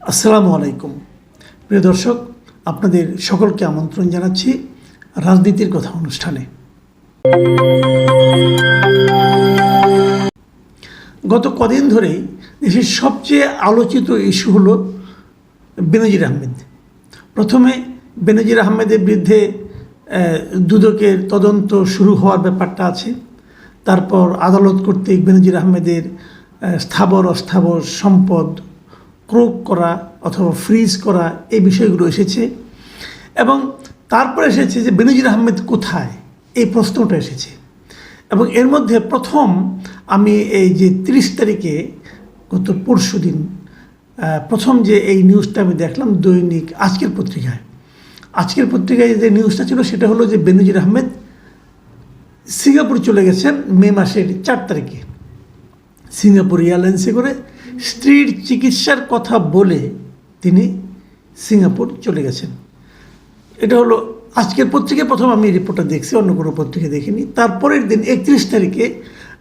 আসসালামু আলাইকুম। প্রিয় দর্শক, আপনাদের সকলকে আমন্ত্রণ জানাচ্ছি রাজনীতির কথা অনুষ্ঠানে। গত কদিন ধরেই দেশের সবচেয়ে আলোচিত ইস্যু হলো বেনজির আহমেদ। প্রথমে বেনজির আহমেদের বিরুদ্ধে দুদকের তদন্ত শুরু হওয়ার ব্যাপারটা আছে। তারপর আদালত কর্তৃক বেনজির আহমেদের স্থাবর অস্থাবর সম্পদ ক্রোক করা অথবা ফ্রিজ করা এই বিষয়গুলো এসেছে। এবং তারপরে এসেছে যে বেনজির আহমেদ কোথায়? এই প্রশ্নটা এসেছে। এবং এর মধ্যে প্রথম আমি এই যে তিরিশ তারিখে, গত পরশু দিন প্রথম যে এই নিউজটা আমি দেখলাম দৈনিক আজকের পত্রিকায়। আজকের পত্রিকায় যে নিউজটা ছিল সেটা হলো যে বেনজির আহমেদ সিঙ্গাপুর চলে গেছেন মে মাসের চার তারিখে। সিঙ্গাপুর এয়ারলাইন্সে করে স্ত্রীর চিকিৎসার কথা বলে তিনি সিঙ্গাপুর চলে গেছেন। এটা হলো আজকের পত্রিকায়, প্রথম আমি রিপোর্টটা দেখছি, অন্য কোনো পত্রিকা দেখিনি। তারপরের দিন একত্রিশ তারিখে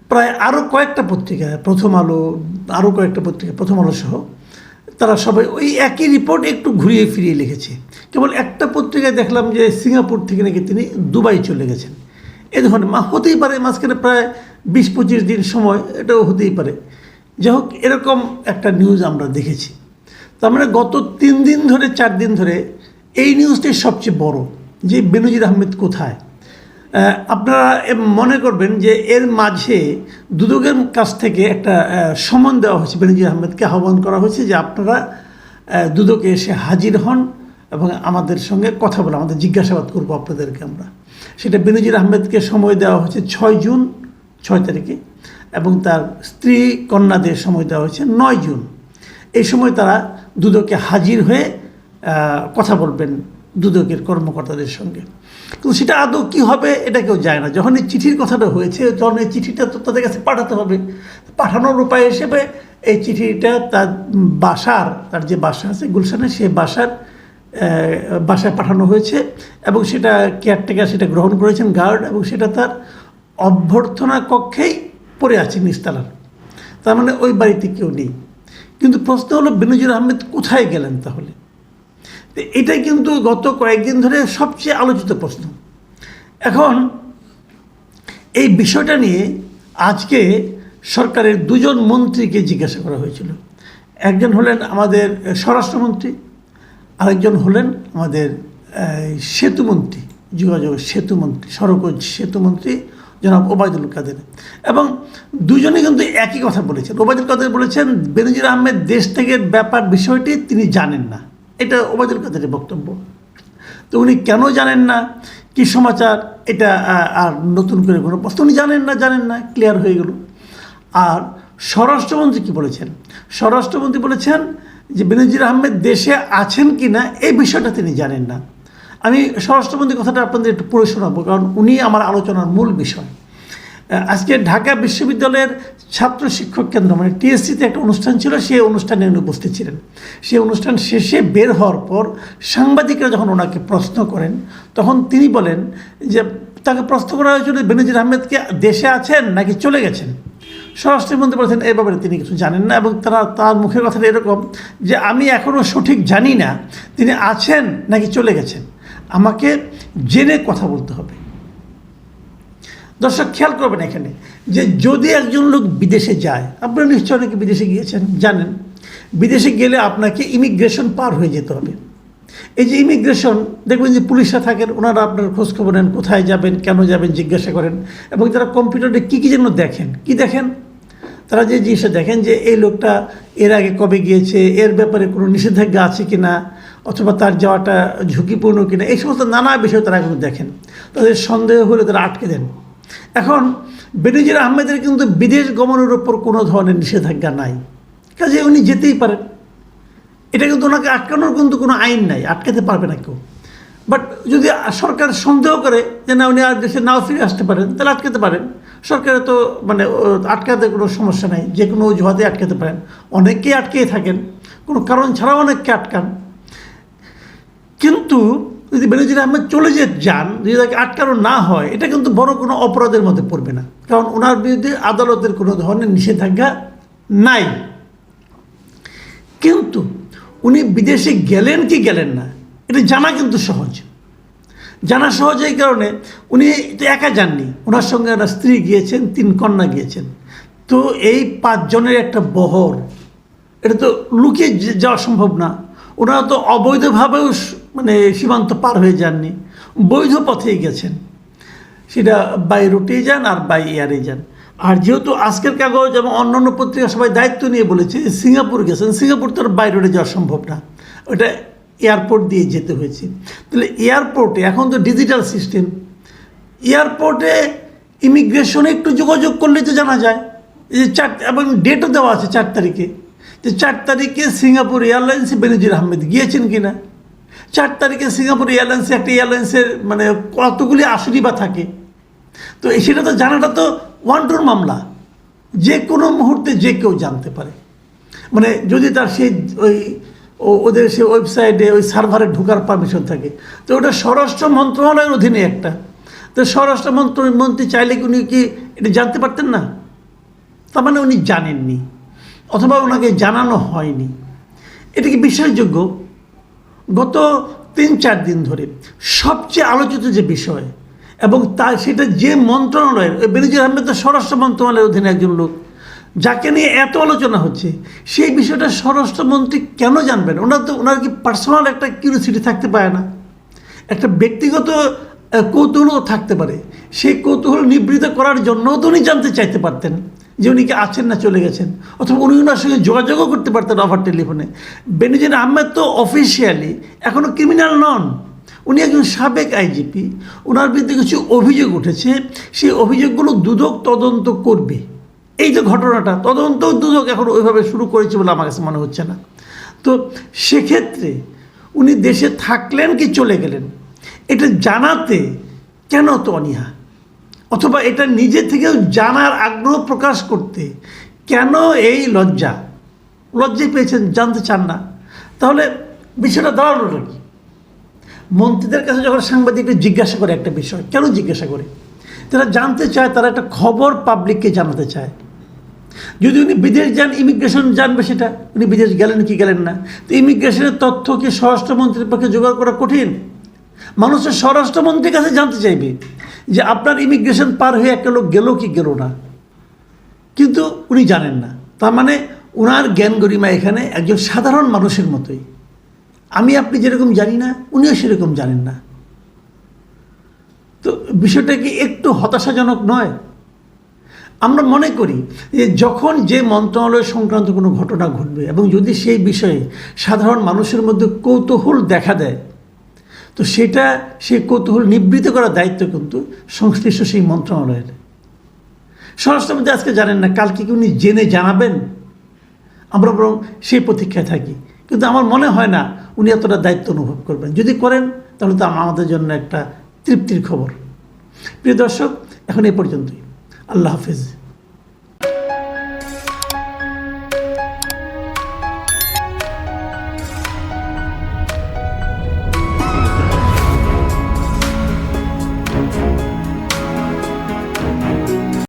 প্রায় আরও কয়েকটা পত্রিকা, প্রথম আলো আরও কয়েকটা পত্রিকা, প্রথম আলো সহ, তারা সবাই ওই একই রিপোর্ট একটু ঘুরিয়ে ফিরিয়ে লিখেছে। কেবল একটা পত্রিকায় দেখলাম যে সিঙ্গাপুর থেকে নাকি তিনি দুবাই চলে গেছেন। এ ধরনের, মা, হতেই পারে, মাঝখানে প্রায় বিশ পঁচিশ দিন সময়, এটাও হতেই পারে। যাই হোক এরকম একটা নিউজ আমরা দেখেছি। তার মানে গত তিন দিন ধরে, চার দিন ধরে এই নিউজটাই সবচেয়ে বড় যে বেনজির আহমেদ কোথায়। আপনারা মনে করবেন যে এর মাঝে দুদকের কাছ থেকে একটা সমন দেওয়া হয়েছে, বেনজির আহমেদকে আহ্বান করা হয়েছে যে আপনারা দুদকে এসে হাজির হন এবং আমাদের সঙ্গে কথা বলে, আমাদের জিজ্ঞাসাবাদ করব আপনাদেরকে আমরা। সেটা বেনজির আহমেদকে সময় দেওয়া হয়েছে ছয় জুন, ছয় তারিখে। এবং তার স্ত্রী কন্যাদের সময় দেওয়া হয়েছে নয় জুন। এই সময় তারা দুদকে হাজির হয়ে কথা বলবেন দুদকের কর্মকর্তাদের সঙ্গে। কিন্তু সেটা আদৌ কী হবে, এটা কেউ যায় না। যখন এই চিঠির কথাটা হয়েছে, তখন এই চিঠিটা তো তাদের কাছে পাঠাতে হবে। পাঠানোর উপায় হিসেবে এই চিঠিটা তার বাসার, তার যে বাসা আছে গুলশানে, সে বাসার বাসায় পাঠানো হয়েছে এবং সেটা কেয়ারটেকার সেটা গ্রহণ করেছেন গার্ড এবং সেটা তার অভ্যর্থনা কক্ষেই পড়ে আছে নিস্তালার তার মানে ওই বাড়িতে কেউ নেই। কিন্তু প্রশ্ন হলো, বেনজির আহমেদ কোথায় গেলেন তাহলে? তো এটাই কিন্তু গত কয়েকদিন ধরে সবচেয়ে আলোচিত প্রশ্ন। এখন এই বিষয়টা নিয়ে আজকে সরকারের দুজন মন্ত্রীকে জিজ্ঞাসা করা হয়েছিল। একজন হলেন আমাদের স্বরাষ্ট্রমন্ত্রী, আরেকজন হলেন আমাদের সেতুমন্ত্রী, যোগাযোগ সেতুমন্ত্রী, সড়ক সেতুমন্ত্রী জনাব ওবায়দুল কাদের। এবং দুজনে কিন্তু একই কথা বলেছেন। ওবায়দুল কাদের বলেছেন, বেনজির আহমেদ দেশ থেকে ব্যাপার বিষয়টি তিনি জানেন না। এটা ওবায়দুল কাদেরের বক্তব্য। তো উনি কেন জানেন না? কি সমাচার? এটা আর নতুন করে কোনো প্রশ্ন উনি জানেন না জানেন না, ক্লিয়ার হয়ে গেল। আর স্বরাষ্ট্রমন্ত্রী কি বলেছেন? স্বরাষ্ট্রমন্ত্রী বলেছেন যে, বেনজির আহমেদ দেশে আছেন কি না এই বিষয়টা তিনি জানেন না। আমি স্বরাষ্ট্রমন্ত্রী কথাটা আপনাদের একটু পড়ে শোনাবো, কারণ উনি আমার আলোচনার মূল বিষয়। আজকে ঢাকা বিশ্ববিদ্যালয়ের ছাত্র শিক্ষক কেন্দ্র মানে টিএসসিতে একটা অনুষ্ঠান ছিল, সেই অনুষ্ঠানে উনি উপস্থিত ছিলেন। সেই অনুষ্ঠান শেষে বের হওয়ার পর সাংবাদিকরা যখন ওনাকে প্রশ্ন করেন, তখন তিনি বলেন যে, তাকে প্রশ্ন করা হয়েছিল বেনজির আহমেদকে দেশে আছেন নাকি চলে গেছেন? স্বরাষ্ট্রমন্ত্রী বলেছেন এই ব্যাপারে তিনি কিছু জানেন না এবং তারা তার মুখের কথাটা এরকম যে, আমি এখনও সঠিক জানি না তিনি আছেন নাকি চলে গেছেন। আমাকে জেনে কথা বলতে হবে। দর্শক, খেয়াল করবেন এখানে যে যদি একজন লোক বিদেশে যায়, আপনারা নিশ্চয় অনেকে বিদেশে গিয়েছেন, জানেন। বিদেশে গেলে আপনাকে ইমিগ্রেশন পার হয়ে যেতে হবে। এই যে ইমিগ্রেশন দেখবেন যে পুলিশরা থাকেন, ওনারা আপনার খোঁজ খবর নেন, কোথায় যাবেন, কেন যাবেন, জিজ্ঞাসা করেন এবং তারা কম্পিউটারে কী কী যেন দেখেন। কি দেখেন? তারা যে জিনিসটা দেখেন যে এই লোকটা এর আগে কবে গিয়েছে, এর ব্যাপারে কোনো নিষেধাজ্ঞা আছে কি না অথবা তার যাওয়াটা ঝুঁকিপূর্ণ কিনা, এই সমস্ত নানা বিষয় তারা কিন্তু দেখেন। তাদের সন্দেহ হলে তারা আটকে দেন। এখন, বেনজির আহমেদের কিন্তু বিদেশ গমনের ওপর কোনো ধরনের নিষেধাজ্ঞা নাই। কাজে উনি যেতেই পারেন। এটা কিন্তু ওনাকে আটকানোর কিন্তু কোনো আইন নাই, আটকাতে পারবে না কেউ। বাট যদি সরকার সন্দেহ করে যে না, উনি আর দেশে নাও ফিরে আসতে পারেন, তাহলে আটকাতে পারেন। সরকারের তো মানে আটকাতে কোনো সমস্যা নাই। যে কোনো অজুহাতে আটকাতে পারেন। অনেকেই আটকেই থাকেন। কোনো কারণ ছাড়াও অনেককে আটকান। কিন্তু যদি বেনজির আহমেদ চলে যে যান, যদি তাকে আটকানো না হয়, এটা কিন্তু বড় কোনো অপরাধের মধ্যে পড়বে না। কারণ ওনার বিরুদ্ধে আদালতের কোনো ধরনের নিষেধাজ্ঞা নাই। কিন্তু উনি বিদেশে গেলেন কি গেলেন না, এটা জানা কিন্তু সহজ। জানা সহজ এই কারণে উনি একা যাননি, ওনার সঙ্গে একটা স্ত্রী গিয়েছেন, তিন কন্যা গিয়েছেন। তো এই পাঁচজনের একটা বহর, এটা তো লুকিয়ে যাওয়া সম্ভব না। ওনারা তো অবৈধভাবেও মানে সীমান্ত পার হয়ে যাননি। বৈধ পথেই গেছেন। সেটা বাই রুটেই যান আর বাই এয়ারে যান। আর যেহেতু আজকের কাগজ এবং অন্যান্য পত্রিকা সবাই দায়িত্ব নিয়ে বলেছে সিঙ্গাপুর গেছেন, সিঙ্গাপুর তো আর বাই রোডে যাওয়া সম্ভব না। ওটা এয়ারপোর্ট দিয়ে যেতে হয়েছে। তাহলে এয়ারপোর্টে এখন তো ডিজিটাল সিস্টেম এয়ারপোর্টে ইমিগ্রেশনে একটু যোগাযোগ করলেই তো জানা যায় যে চার, এবং ডেটও দেওয়া আছে চার তারিখে। যে চার তারিখে সিঙ্গাপুর এয়ারলাইন্সে বেনজির আহমেদ গিয়েছেন কিনা? চার তারিখে সিঙ্গাপুর এয়ারলাইন্সে একটা এয়ারলাইন্সের মানে কতগুলি আসনই বা থাকে। তো সেটা তো জানাটা তো ওয়ান টুর মামলা। যে কোনো মুহূর্তে যে কেউ জানতে পারে। মানে যদি তার সেই ওই ওদের সেই ওয়েবসাইটে ওই সার্ভারে ঢোকার পারমিশন থাকে। তো ওটা স্বরাষ্ট্র মন্ত্রণালয়ের অধীনে একটা। তো স্বরাষ্ট্র মন্ত্র মন্ত্রী চাইলে কি উনি কি এটা জানতে পারতেন না? তার মানে উনি জানেননি। অথবা ওনাকে জানানো হয়নি। এটা কি বিশ্বাসযোগ্য? গত তিন চার দিন ধরে সবচেয়ে আলোচিত যে বিষয় এবং তা সেটা যে মন্ত্রণালয়ের, ওই বেনজির আহমেদ তো স্বরাষ্ট্র মন্ত্রণালয়ের অধীনে একজন লোক, যাকে নিয়ে এত আলোচনা হচ্ছে, সেই বিষয়টা স্বরাষ্ট্রমন্ত্রী কেন জানবেন? ওনার তো, ওনার কি পার্সোনাল একটা কিউরিসিটি থাকতে পারে না? একটা ব্যক্তিগত কৌতূহলও থাকতে পারে। সেই কৌতূহল নিবৃত করার জন্যও তো উনি জানতে চাইতে পারতেন। যে উনি কি আছেন না চলে গেছেন? অথবা উনি ওনার সঙ্গে যোগাযোগও করতে পারতেন অফার টেলিফোনে। বেনজির আহমেদ তো অফিসিয়ালি এখনও ক্রিমিনাল নন। উনি একজন সাবেক আইজিপি ওনার বিরুদ্ধে কিছু অভিযোগ উঠেছে। সেই অভিযোগগুলো দুদক তদন্ত করবে। এই যে ঘটনাটা, তদন্ত দুদক এখন ওইভাবে শুরু করেছে বলে আমার কাছে মনে হচ্ছে না। তো সেক্ষেত্রে উনি দেশে থাকলেন কি চলে গেলেন? এটা জানাতে কেন তো অনীহা? অথবা এটা নিজে থেকেও জানার আগ্রহ প্রকাশ করতে। কেন এই লজ্জা? লজ্জায় পেয়েছেন, জানতে চান না। তাহলে বিষয়টা দাঁড়াল নাকি মন্ত্রীদের কাছে যখন সাংবাদিকরা জিজ্ঞাসা করে একটা বিষয়, কেন জিজ্ঞাসা করে? তারা জানতে চায়, তারা একটা খবর পাবলিককে জানাতে চায়। যদি উনি বিদেশ যান ইমিগ্রেশন জানবে সেটা। উনি বিদেশ গেলেন কি গেলেন না? তো ইমিগ্রেশনের তথ্য কি স্বরাষ্ট্রমন্ত্রীর পক্ষে জোগাড় করা কঠিন। মানুষের স্বরাষ্ট্রমন্ত্রীর কাছে জানতে চাইবে। যে আপনার ইমিগ্রেশন পার হয়ে একটা লোক গেল কি গেল না? কিন্তু উনি জানেন না। তার মানে ওনার জ্ঞান গরিমা এখানে একজন সাধারণ মানুষের মতোই। আমি আপনি যেরকম জানি না, উনিও সেরকম জানেন না। তো বিষয়টা কি একটু হতাশাজনক নয়? আমরা মনে করি যে যখন যে মন্ত্রণালয় সংক্রান্ত কোনো ঘটনা ঘটবে এবং যদি সেই বিষয়ে সাধারণ মানুষের মধ্যে কৌতূহল দেখা দেয় তো সেটা সে কৌতূহল নিবৃত্ত করার দায়িত্ব কিন্তু সংশ্লিষ্ট সেই মন্ত্রণালয়ের। স্বরাষ্ট্রমন্ত্রী আজকে জানেন না, কালকে কি উনি জেনে জানাবেন? আমরা বরং সেই প্রতীক্ষায় থাকি। কিন্তু আমার মনে হয় না উনি এতটা দায়িত্ব অনুভব করবেন। যদি করেন, তাহলে তো আমাদের জন্য একটা তৃপ্তির খবর। প্রিয় দর্শক, এখন এ পর্যন্তই। আল্লাহ হাফিজ।